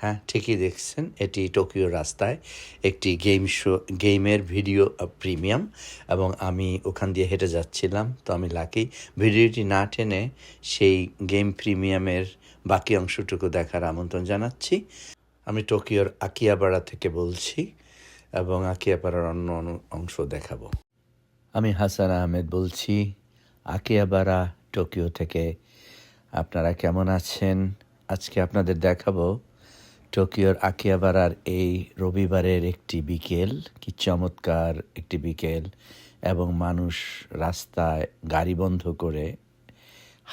হ্যাঁ ঠিকই দেখছেন। এটি টোকিও রাস্তায় একটি গেম শো, গেমের ভিডিও প্রিমিয়াম এবং আমি ওখান দিয়ে হেঁটে যাচ্ছিলাম। তো আমি লাকি। ভিডিওটি না টেনে সেই গেম প্রিমিয়ামের বাকি অংশটুকু দেখার আমন্ত্রণ জানাচ্ছি। আমি টোকিওর আকিয়াপাড়া থেকে বলছি এবং আকিয়াপাড়ার অন্য অংশ দেখাবো। আমি হাসান আহমেদ বলছি আকিয়াবাড়া টোকিও থেকে। আপনারা কেমন আছেন? আজকে আপনাদের দেখাবো টোকিওর আকিয়াবাড়ার এই রবিবারের একটি বিকেল, কি চমৎকার একটি বিকেল, এবং মানুষ রাস্তায় গাড়ি বন্ধ করে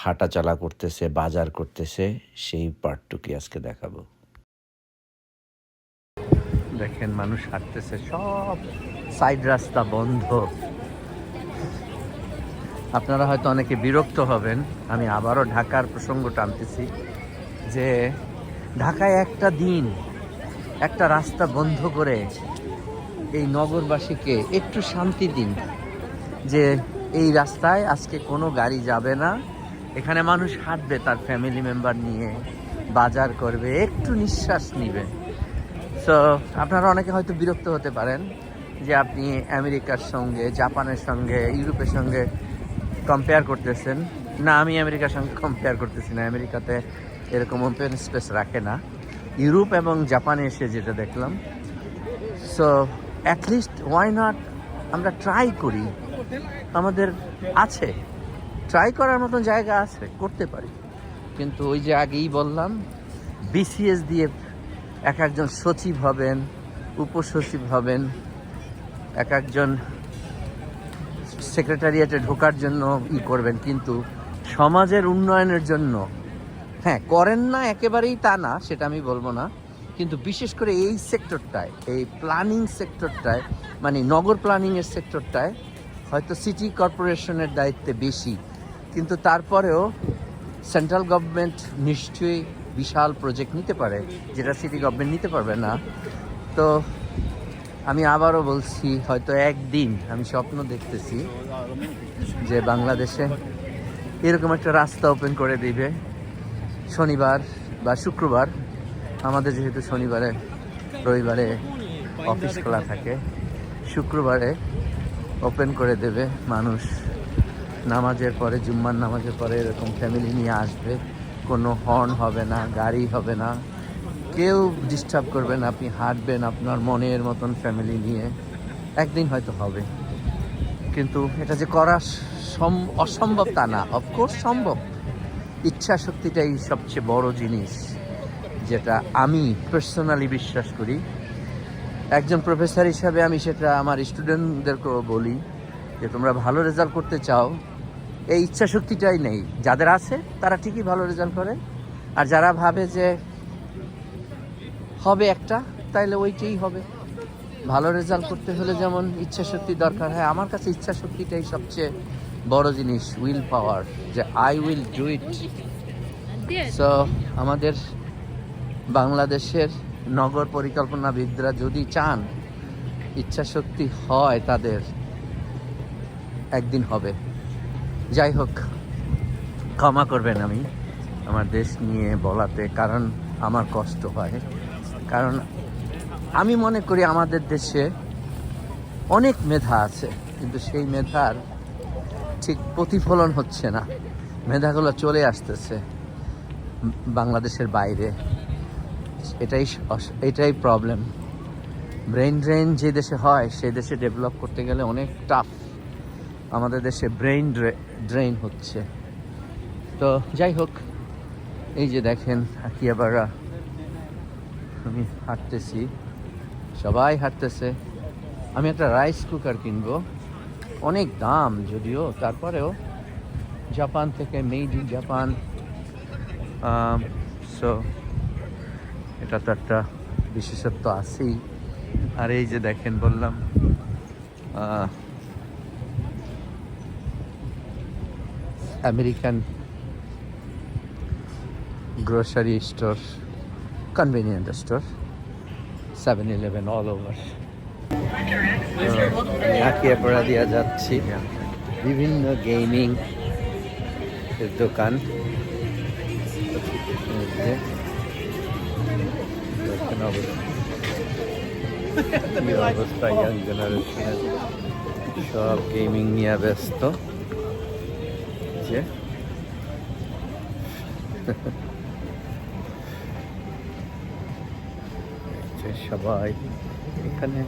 হাঁটা চলা করতেছে, বাজার করতেছে, সেই পার্টটুকি আজকে দেখাবো। দেখেন, মানুষ হাঁটতেছে, সব সাইড রাস্তা বন্ধ। আপনারা হয়তো অনেকে বিরক্ত হবেন, আমি আবারও ঢাকার প্রসঙ্গ টানতেছি যে ঢাকায় একটা দিন, একটা রাস্তা বন্ধ করে এই নগরবাসীকে একটু শান্তি দিন, যে এই রাস্তায় আজকে কোনো গাড়ি যাবে না। এখানে মানুষ হাঁটবে, তার ফ্যামিলি মেম্বার নিয়ে বাজার করবে, একটু নিঃশ্বাস নিবে। সো আপনারা অনেকে হয়তো বিরক্ত হতে পারেন যে আপনি আমেরিকার সঙ্গে, জাপানের সঙ্গে, ইউরোপের সঙ্গে কম্পেয়ার করতেছেন। না, আমি আমেরিকার সঙ্গে কম্পেয়ার করতেছি না। আমেরিকাতে এরকম ওপেন স্পেস রাখে না। ইউরোপ এবং জাপানে এসে যেটা দেখলাম। So at least why not আমরা ট্রাই করি। আমাদের আছে। ট্রাই করার মতন জায়গা আছে, করতে পারি। কিন্তু ওই যে আগেই বললাম বিসিএস দিয়ে এক একজন সচিব হবেন, উপসচিব হবেন, এক একজন সেক্রেটারিয়েটে ঢোকার জন্য ই করবেন। কিন্তু সমাজের উন্নয়নের জন্য হ্যাঁ করেন না, একেবারেই তা না, সেটা আমি বলব না। কিন্তু বিশেষ করে এই সেক্টরটায়, এই প্ল্যানিং সেক্টরটায় মানে নগর প্ল্যানিংয়ের সেক্টরটায়, হয়তো সিটি কর্পোরেশনের দায়িত্বে বেশি। কিন্তু তারপরেও সেন্ট্রাল গভর্নমেন্ট নিশ্চয়ই বিশাল প্রজেক্ট নিতে পারে, যেটা সিটি গভর্নমেন্ট নিতে পারবে না। তো আমি আবারও বলছি, হয়তো একদিন আমি স্বপ্ন দেখতেছি যে বাংলাদেশে এরকম একটা রাস্তা ওপেন করে দিবে। শনিবার বা শুক্রবার, আমাদের যেহেতু শনিবারে, রবিবারে অফিস খোলা থাকে, শুক্রবারে ওপেন করে দেবে মানুষ। নামাজের পরে, জুম্মার নামাজের পরে এরকম ফ্যামিলি নিয়ে আসবে। কোনো হর্ন হবে না, গাড়ি হবে না। কেউ ডিস্টার্ব করবেন আপনি হাঁটবেন আপনার মনের মতন ফ্যামিলি নিয়ে। একদিন হয়তো হবে। কিন্তু এটা যে করা সম- অসম্ভব তা না। অফকোর্স সম্ভব। ইচ্ছা শক্তিটাই সবচেয়ে বড় জিনিস যেটা আমি পার্সোনালি বিশ্বাস করি। একজন প্রফেসর হিসাবে আমি সেটা আমার স্টুডেন্টদেরকেও বলি যে, তোমরা ভালো রেজাল্ট করতে চাও। এই ইচ্ছা শক্তিটাই নেই। যাদের আছে, তারা ঠিকই ভালো রেজাল্ট করে। আর যারা ভাবে যে, হবে একটা, তাইলে ওইটাই হবে। ভালো রেজাল্ট করতে হলে যেমন ইচ্ছা শক্তি দরকার হয়, আমার কাছে ইচ্ছা শক্তিটাই সবচেয়ে বড় জিনিস উইল পাওয়ার যে I will do it so আমাদের বাংলাদেশের নগর পরিকল্পনাবিদরা যদি চান ইচ্ছা শক্তি হয় তাদের একদিন হবে। যাই হোক ক্ষমা করবেন আমি আমার দেশ নিয়ে বলাতে কারণ আমার কষ্ট হয়। কারণ আমি মনে করি আমাদের দেশে অনেক মেধা আছে কিন্তু সেই মেধার ঠিক প্রতিফলন হচ্ছে না। মেধাগুলো চলে আসতেছে বাংলাদেশের বাইরে। এটাই এটাই প্রবলেম ব্রেন ড্রেন যে দেশে হয় সেই দেশে ডেভেলপ করতে গেলে অনেক টাফ আমাদের দেশে ব্রেন ড্রেন হচ্ছে। তো যাই হোক, এই যে দেখেন আকিয়াবাড়া আমি হাঁটতেছি। সবাই হাঁটতেছে। আমি একটা রাইস কুকার কিনবো। অনেক দাম যদিও, তারপরেও জাপান থেকে মেড ইন জাপান সো এটা তো একটা বিশেষত্ব আছেই। আর এই যে দেখেন বললাম American grocery store convenient store seven eleven all over Akihabara দিয়া যাচ্ছি। বিভিন্ন গেমিং এর দোকান। অবস্থা। সব গেমিং নিয়ে ব্যস্ত। সবাই এখানে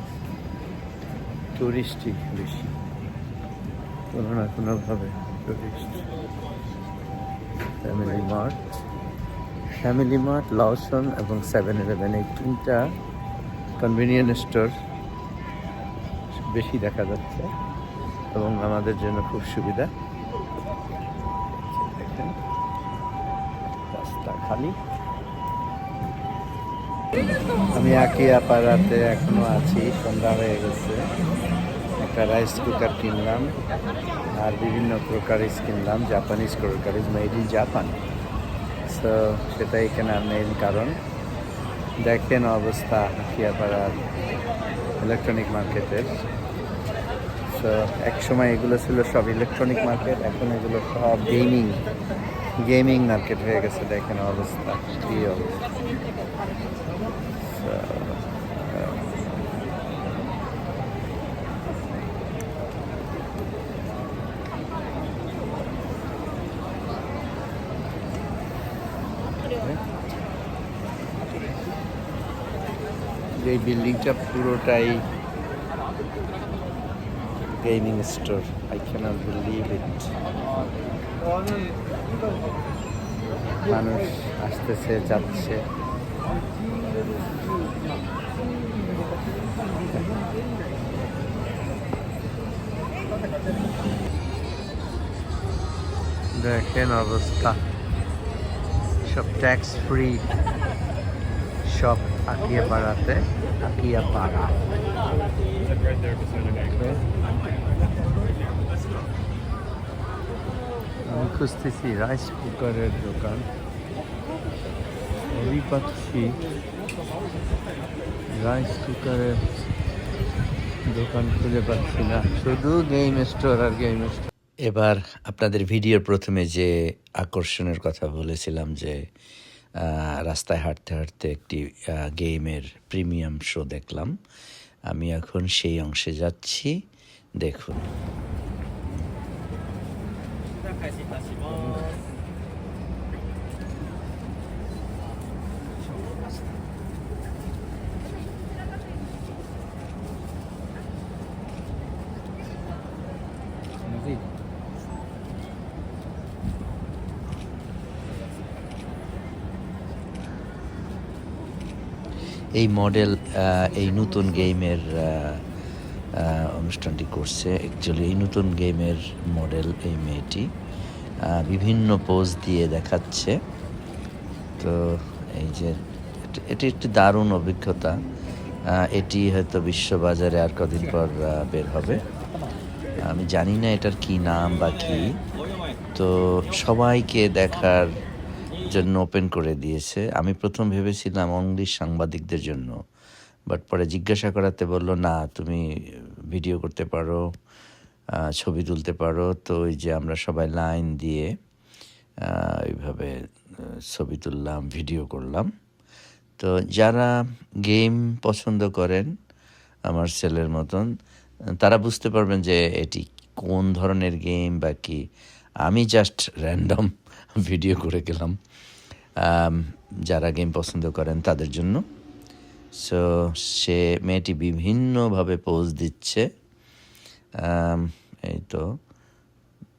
টুরিস্টই বেশি। কোনো না কোনোভাবে tourist family mart family mart Lawson এবং সেভেন ইলেভেন এই তিনটা কনভিনিয়েন্ট স্টোর বেশি দেখা যাচ্ছে এবং আমাদের জন্য খুব সুবিধা। রাস্তা খালি। আমি আকিয়া পাড়াতে এখনও আছি, সন্ধ্যা হয়ে গেছে। একটা রাইস কুকার কিনলাম, আর বিভিন্ন ক্রোকারিজ কিনলাম Japanese crockeries made in Japan so সেটা এখানে মেইন কারণ। দেখেন অবস্থা আকিয়াপাড়ার ইলেকট্রনিক মার্কেটের সো এক সময় এগুলো ছিল সব ইলেকট্রনিক মার্কেট এখন এগুলো সব গেমিং গেমিং মার্কেট হয়ে গেছে দেখেন অবস্থা কী অবস্থা। Uh, বিল্ডিংটা পুরোটাই gaming store I can't believe it মানুষ আসতেছে যাচ্ছে। দেখেন অবস্থা। সব ট্যাক্স ফ্রি সব আকিয়া পাড়াতে আকিয়া পাড়া আমি খুঁজতেছি রাইস কুকারের দোকান। সবই পাচ্ছি রাইস কুকারের দোকান খুঁজে পাচ্ছি না। শুধু গেম স্টোর আর গেম স্টোর এবার আপনাদের ভিডিওর প্রথমে যে আকর্ষণের কথা বলেছিলাম যে রাস্তায় হাঁটতে হাঁটতে একটি গেমের প্রিমিয়াম শো দেখলাম। আমি এখন সেই অংশে যাচ্ছি। দেখুন। 開始いたします。 এই মডেল আহ, এই নতুন গেমের আহ, আহ, অনুষ্ঠানটি করছে। অ্যাকচুয়ালি এই নতুন গেমের মডেল এই মেয়েটি বিভিন্ন পোজ দিয়ে দেখাচ্ছে। তো এই যে, এটি- একটি দারুণ অভিজ্ঞতা। এটি হয়তো বিশ্ববাজারে আর কদিন পর বের হবে। আমি জানি না এটার কি নাম বা কি। তো সবাইকে দেখার জন্য ওপেন করে দিয়েছে। আমি প্রথম ভেবেছিলাম অনলি সাংবাদিকদের জন্য। বাট পরে জিজ্ঞাসা করাতে বলল না তুমি ভিডিও করতে পারো ছবি তুলতে পারো। তো ওই যে আমরা সবাই লাইন দিয়ে আহ, এইভাবে ছবি তুললাম ভিডিও করলাম। তো যারা গেম পছন্দ করেন আমার ছেলের মতন তারা বুঝতে পারবেন যে এটি কোন ধরনের গেম বা কি। আমি জাস্ট র্যান্ডম ভিডিও করে গেলাম। যারা গেম পছন্দ করেন তাদের জন্য। সো সে মেয়েটি বিভিন্নভাবে পোজ দিচ্ছে। এই তো।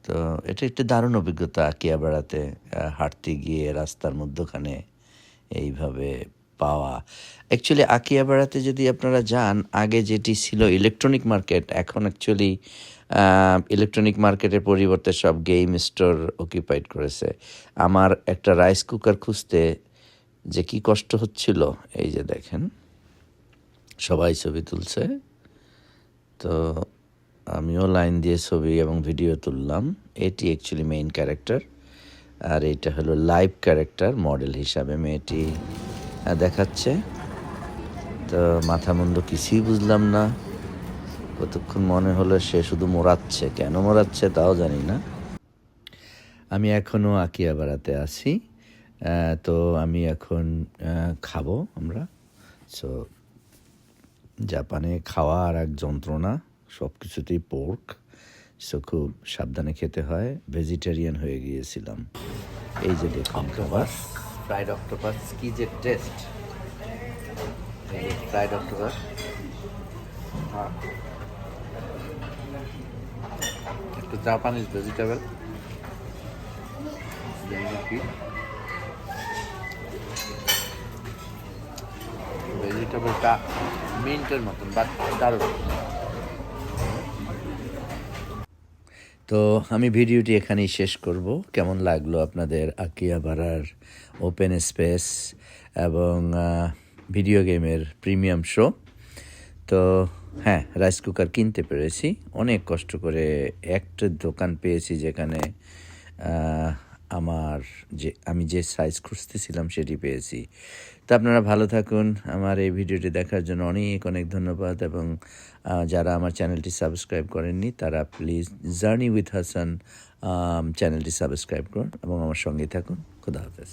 তো, এটা একটি দারুণ অভিজ্ঞতা আঁকিয়া বেড়াতে হাঁটতে গিয়ে রাস্তার মধ্যখানে এইভাবে পাওয়া। অ্যাকচুয়ালি আঁকিয়া বেড়াতে যদি আপনারা যান, আগে যেটি ছিল ইলেকট্রনিক মার্কেট এখন অ্যাকচুয়ালি ইলেকট্রনিক মার্কেটের পরিবর্তে সব গেম স্টোর অকিউপাইড করেছে। আমার একটা রাইস কুকার খুঁজতে যে কি কষ্ট হচ্ছিল, এই যে দেখেন। সবাই ছবি তুলছে। তো আমিও লাইন দিয়ে ছবি এবং ভিডিও তুললাম। এটি অ্যাকচুয়ালি মেইন ক্যারেক্টার আর এটা হলো লাইভ ক্যারেক্টার মডেল হিসাবে মেয়েটি দেখাচ্ছে। তো মাথা মুন্ড কিছুই বুঝলাম না। কতক্ষণ মনে হলো সে শুধু মোড়াচ্ছে, কেন মোড়াচ্ছে তাও জানি না। আমি এখনও আকিয়া বেড়াতে আছি তো আমি এখন খাব আমরা। সো জাপানে খাওয়া আর এক যন্ত্রণা, সব কিছুতেই পোর্ক। সো খুব সাবধানে খেতে হয়। ভেজিটেরিয়ান হয়ে গিয়েছিলাম। এই যে দেখুন খাবার ফ্রাইড অক্টোপাস কি যে টেস্ট ফ্রাইড অক্টোপাস একটু জাপানিজ ভেজিটেবল ভেজিটেবলটা মিন্টের মতন, বাট দারুণ। তো আমি ভিডিওটি এখানেই শেষ করব। কেমন লাগল আপনাদের আকিয়া আকিয়াবাড়ার ওপেন স্পেস এবং ভিডিও গেমের প্রিমিয়াম শো তো হ্যাঁ রাইস কুকার কিনতে পেরেছি। অনেক কষ্ট করে একটা দোকান পেয়েছি যেখানে আমার যে, আমি যে সাইজ খুঁজতেছিলাম সেটি পেয়েছি। তো আপনারা ভালো থাকুন। আমার এই ভিডিওটি দেখার জন্য অনেক অনেক ধন্যবাদ এবং যারা আমার চ্যানেলটি সাবস্ক্রাইব করেননি, তারা প্লিজ জার্নি উইথ হাসান চ্যানেলটি সাবস্ক্রাইব করুন এবং আমার সঙ্গে থাকুন। খুদা হাফেজ।